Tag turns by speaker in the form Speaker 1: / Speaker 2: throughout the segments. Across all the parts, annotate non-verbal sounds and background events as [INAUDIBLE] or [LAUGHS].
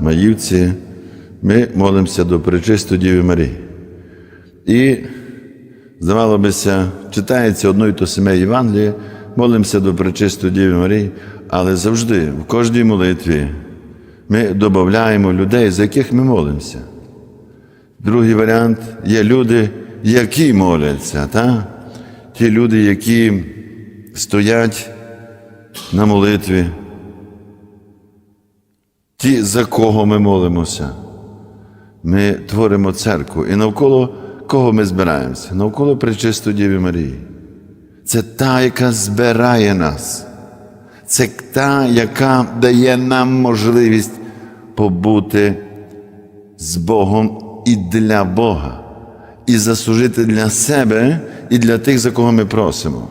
Speaker 1: Маївці, ми молимося до Пречистої Діви Марії. І, здавалося читається одно і то саме Євангеліє, молимося до Пречистої Діви Марії, але завжди, в кожній молитві, ми додаємо людей, за яких ми молимося. Другий варіант є люди, які моляться. Та? Ті люди, які стоять на молитві, ті, за кого ми молимося. Ми творимо церкву. І навколо кого ми збираємося? Навколо Пречистої Діви Марії. Це та, яка збирає нас. Це та, яка дає нам можливість побути з Богом і для Бога, і заслужити для себе і для тих, за кого ми просимо.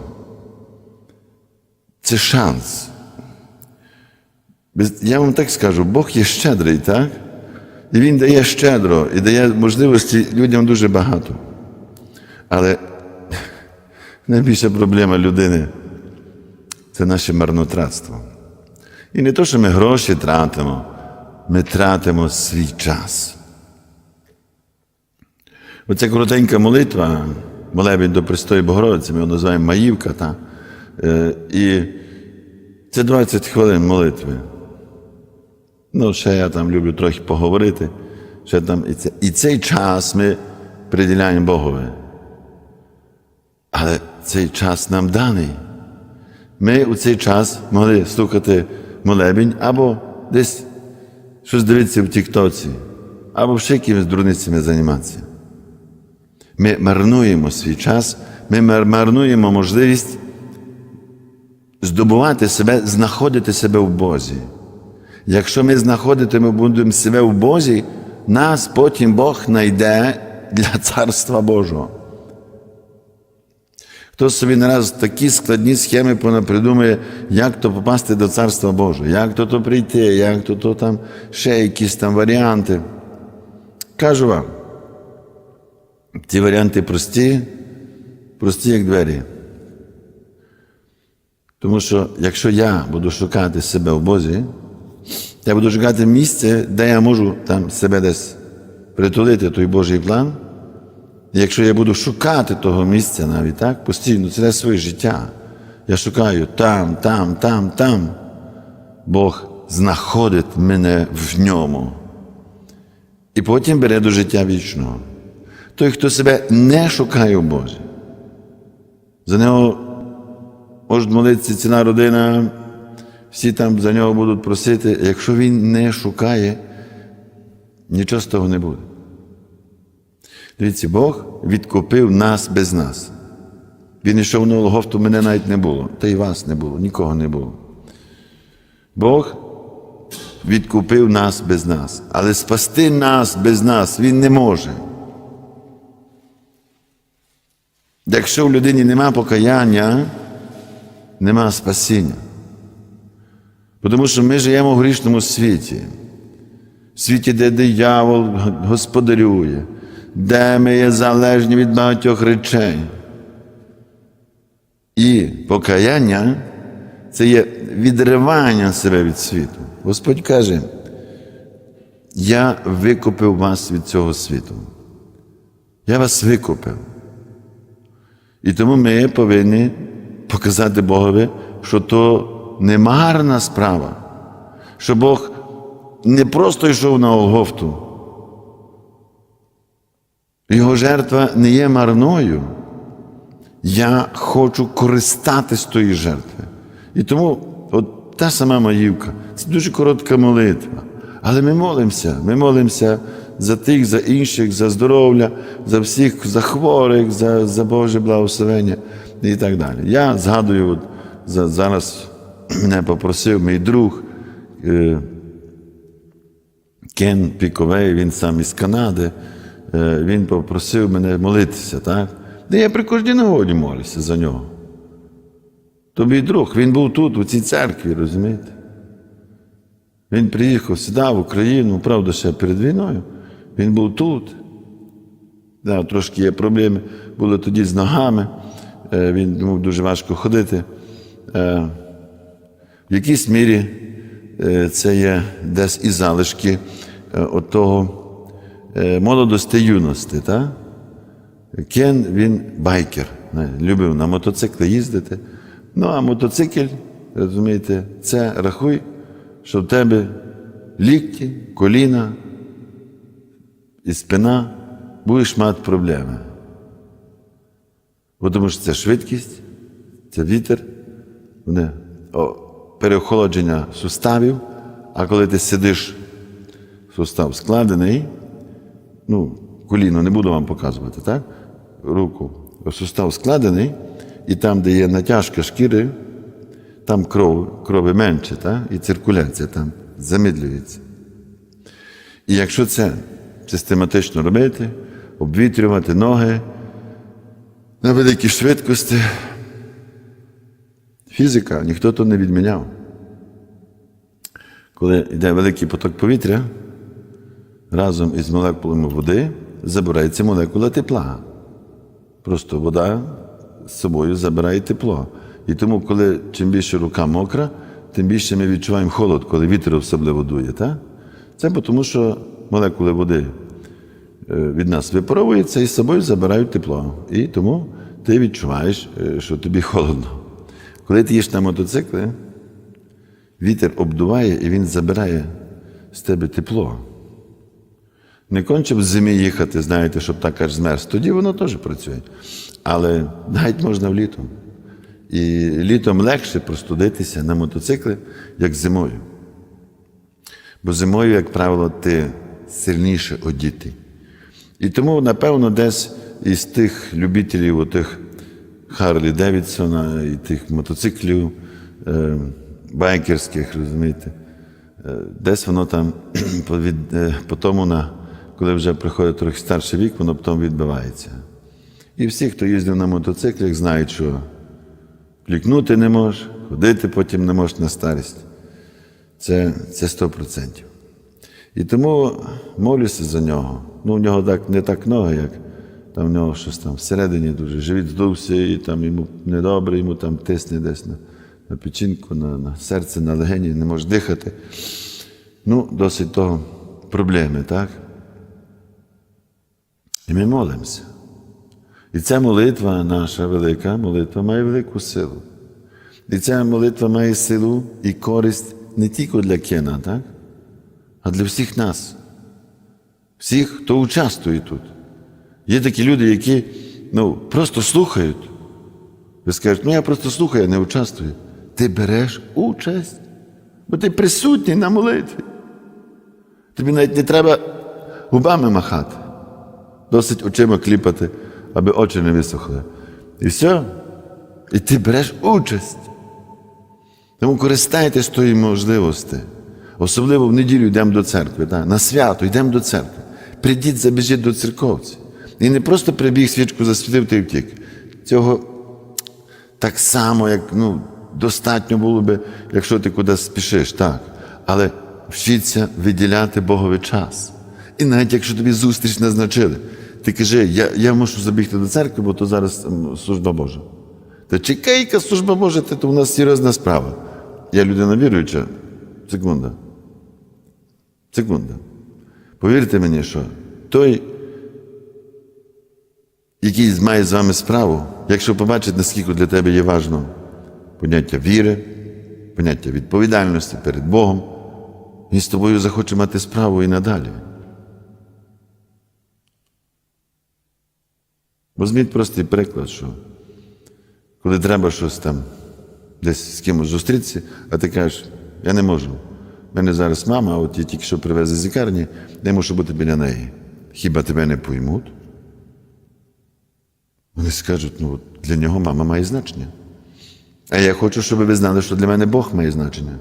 Speaker 1: Це шанс. Я вам так скажу, Бог є щедрий, так? І Він дає щедро і дає можливості людям дуже багато. Але [LAUGHS] найбільша проблема людини це наше марнотратство. І не то, що ми гроші тратимо, ми тратимо свій час. Оця коротенька молитва, молебень до Престої Богородиці, ми його називаємо Маївка. Та? Е, і це 20 хвилин молитви. Ну, ще я там люблю трохи поговорити. Ще там, і, це, і цей час ми приділяємо Богові. Але цей час нам даний. Ми у цей час могли слухати молебень або десь щось дивитися в Тіктоці, або ще якимись дурницями займатися. Ми марнуємо свій час, ми марнуємо можливість здобувати себе, знаходити себе в Бозі. Якщо ми знаходитимо будемо себе в Бозі, нас потім Бог знайде для [LAUGHS] Царства Божого. Хто собі нараз такі складні схеми придумує, як то попасти до Царства Божого, як то то прийти, як то то там ще якісь там варіанти. Кажу вам, ці варіанти прості, прості як двері. Тому що якщо я буду шукати себе в Бозі, я буду шукати місце, де я можу там себе десь притулити, той Божий план. Якщо я буду шукати того місця навіть так, постійно, це своє життя. Я шукаю там, там, там, там. Бог знаходить мене в ньому. І потім бере до життя вічного. Той, хто себе не шукає в Бозі, за нього може молитися ціна родина, всі там за нього будуть просити. Якщо він не шукає, нічого з того не буде. Дивіться, Бог відкупив нас без нас. Він йшов на Голгофту, мене навіть не було, та й вас не було, нікого не було. Бог відкупив нас без нас, але спасти нас без нас Він не може. Якщо в людині нема покаяння, нема спасіння. Тому що ми живемо в грішному світі, в світі, де диявол господарює, де ми є залежні від багатьох речей. І покаяння це є відривання себе від світу. Господь каже, я викупив вас від цього світу. Я вас викупив. І тому ми повинні показати Богові, що то не марна справа, що Бог не просто йшов на Голгофту. Його жертва не є марною. Я хочу користатись тої жертви. І тому от та сама маївка, це дуже коротка молитва. Але ми молимося, ми молимося за тих, за інших, за здоров'я, за всіх, за хворих, за, за Боже благословення і так далі. Я згадую, от, за, зараз мене попросив мій друг е, Кен Піковей, він сам із Канади, е, він попросив мене молитися, так? Де я при кожній нагоді молюся за нього. То мій друг, він був тут, у цій церкві, розумієте? Він приїхав сюди, в Україну, правда, ще перед війною. Він був тут. Да, трошки є проблеми були тоді з ногами. Е, Він мав дуже важко ходити. В якійсь мірі е, це є десь і залишки е, отого е, молодості юності. Та? Кен він байкер, любив на мотоциклі їздити. Ну, а мотоцикл, розумієте, це рахуй, що в тебе лікті, коліна і спина будеш мати проблеми. Бо Тому що це швидкість, це вітер, вони, переохолодження суставів, а коли ти сидиш, сустав складений, ну, коліно не буду вам показувати, так? Руку, сустав складений, і там, де є натяжка шкіри, там кров, крови менше, так? і циркуляція там замедлюється. І якщо це систематично робити, обвітрювати ноги на великій швидкості, фізика ніхто то не відміняв. Коли йде великий поток повітря, разом із молекулами води забирається молекула тепла. Просто вода з собою забирає тепло. І тому, коли чим більше рука мокра, тим більше ми відчуваємо холод, коли вітер особливо дує. Так? Це тому, що молекули води е, від нас випаровуються і з собою забирають тепло. І тому ти відчуваєш, е, що тобі холодно. Коли ти їш на мотоциклі, вітер обдуває і він забирає з тебе тепло. Не конче в зимі їхати, знаєте, щоб так аж змерз. Тоді воно теж працює. Але навіть можна влітом. І літом легше простудитися на мотоциклі, як зимою. Бо зимою, як правило, ти сильніше одітий. І тому, напевно, десь із тих любителів отих Харлі Девідсона і тих мотоциклів е, байкерських, розумієте, е, десь воно там [CLEARS THROAT] по, від, е, по тому, на, коли вже приходить трохи старший вік, воно потім відбивається. І всі, хто їздив на мотоциклах, знають, що клікнути не можеш, ходити потім не можеш на старість. Це, це 100%. І тому молюся за нього. Ну, у нього так, не так ноги, як там в нього щось там всередині дуже живіт здувся, і там йому недобре, йому там тисне десь на, на печінку, на, на серце, на легені, не може дихати. Ну, досить того проблеми, так? І ми молимося. І ця молитва, наша велика молитва, має велику силу. І ця молитва має силу і користь не тільки для Кена, так? а для всіх нас, всіх, хто участвує тут. Є такі люди, які ну, просто слухають. Ви скажете, ну я просто слухаю, я не участвую. Ти береш участь, бо ти присутній на молитві. Тобі навіть не треба губами махати, досить очима кліпати, аби очі не висохли. І все. І ти береш участь. Тому користайтесь тої можливості. Особливо в неділю йдемо до церкви, так? на свято йдемо до церкви. Прийдіть, забіжіть до церковці. І не просто прибіг свічку засвітив ти втік. Цього так само, як ну, достатньо було би, якщо ти кудись спішиш, так. Але вчіться виділяти Богові час. І навіть якщо тобі зустріч назначили, ти кажи, я, я мушу забігти до церкви, бо то зараз служба Божа. Та чекай, яка служба Божа, це то у нас серйозна справа. Я людина віруюча. Секунда. Секунда. Повірте мені, що той, який має з вами справу, якщо побачить, наскільки для тебе є важно поняття віри, поняття відповідальності перед Богом, він з тобою захоче мати справу і надалі. Візьміть простий приклад, що коли треба щось там десь з кимось зустрітися, а ти кажеш, я не можу. У мене зараз мама, от я тільки що привезе з лікарні, я мушу бути біля неї. Хіба тебе не поймуть? Вони скажуть, ну для нього мама має значення. А я хочу, щоб ви знали, що для мене Бог має значення.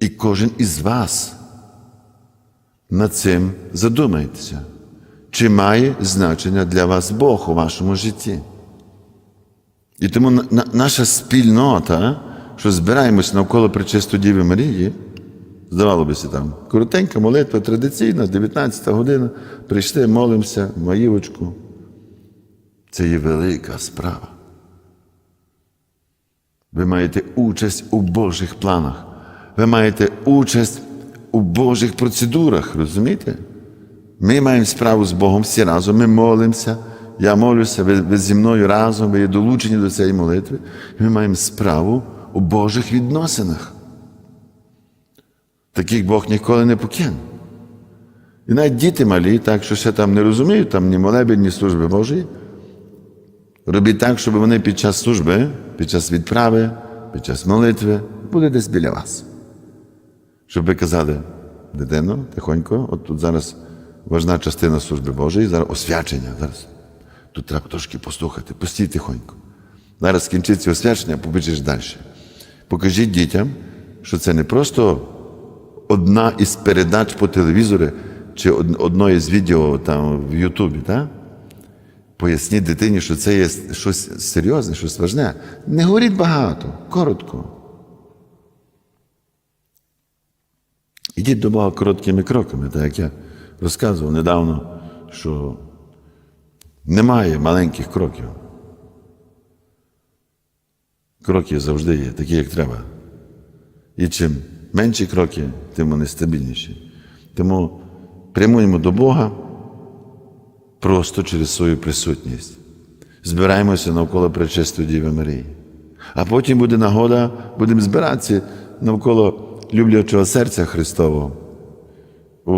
Speaker 1: І кожен із вас над цим задумайтеся, чи має значення для вас Бог у вашому житті. І тому на- на- наша спільнота, що збираємось навколо Пречистої Діви Марії, здавалося там, коротенька молитва традиційна, 19 година, прийшли, молимося, маївочку. Це є велика справа. Ви маєте участь у Божих планах. ви маєте участь у Божих процедурах, розумієте? Ми маємо справу з Богом всі разом, ми молимося. Я молюся, ви, ви зі мною разом, ви є долучені до цієї молитви. Ми маємо справу у Божих відносинах. Таких Бог ніколи не покине. І навіть діти малі, так що ще там не розуміють, там ні молебень, ні служби Божої. Робіть так, щоб вони під час служби, під час відправи, під час молитви були десь біля вас. Щоб ви казали, дитино, тихонько, от тут зараз важна частина служби Божої, зараз освячення. Зараз. Тут треба трошки послухати, постій тихонько. Зараз скінчиться освячення, побачиш далі. Покажіть дітям, що це не просто одна із передач по телевізору чи од- одно із відео там в Ютубі. Так? Поясніть дитині, що це є щось серйозне, щось важне. Не говоріть багато, коротко. Ідіть до Бога короткими кроками, так як я розказував недавно, що немає маленьких кроків. Кроки завжди є, такі, як треба. І чим менші кроки, тим вони стабільніші. Тому прямуємо до Бога просто через свою присутність. Збираємося навколо Пречистої Діви Марії. А потім буде нагода, будемо збиратися навколо люблячого серця Христового. У,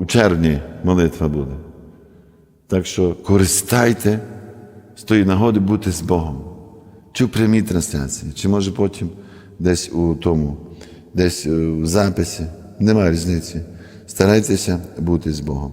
Speaker 1: у червні молитва буде. Так що користайте з тої нагоди бути з Богом. Чи в прямій трансляції, чи може потім десь у тому, десь е, в записі. Немає різниці. Старайтеся бути з Богом.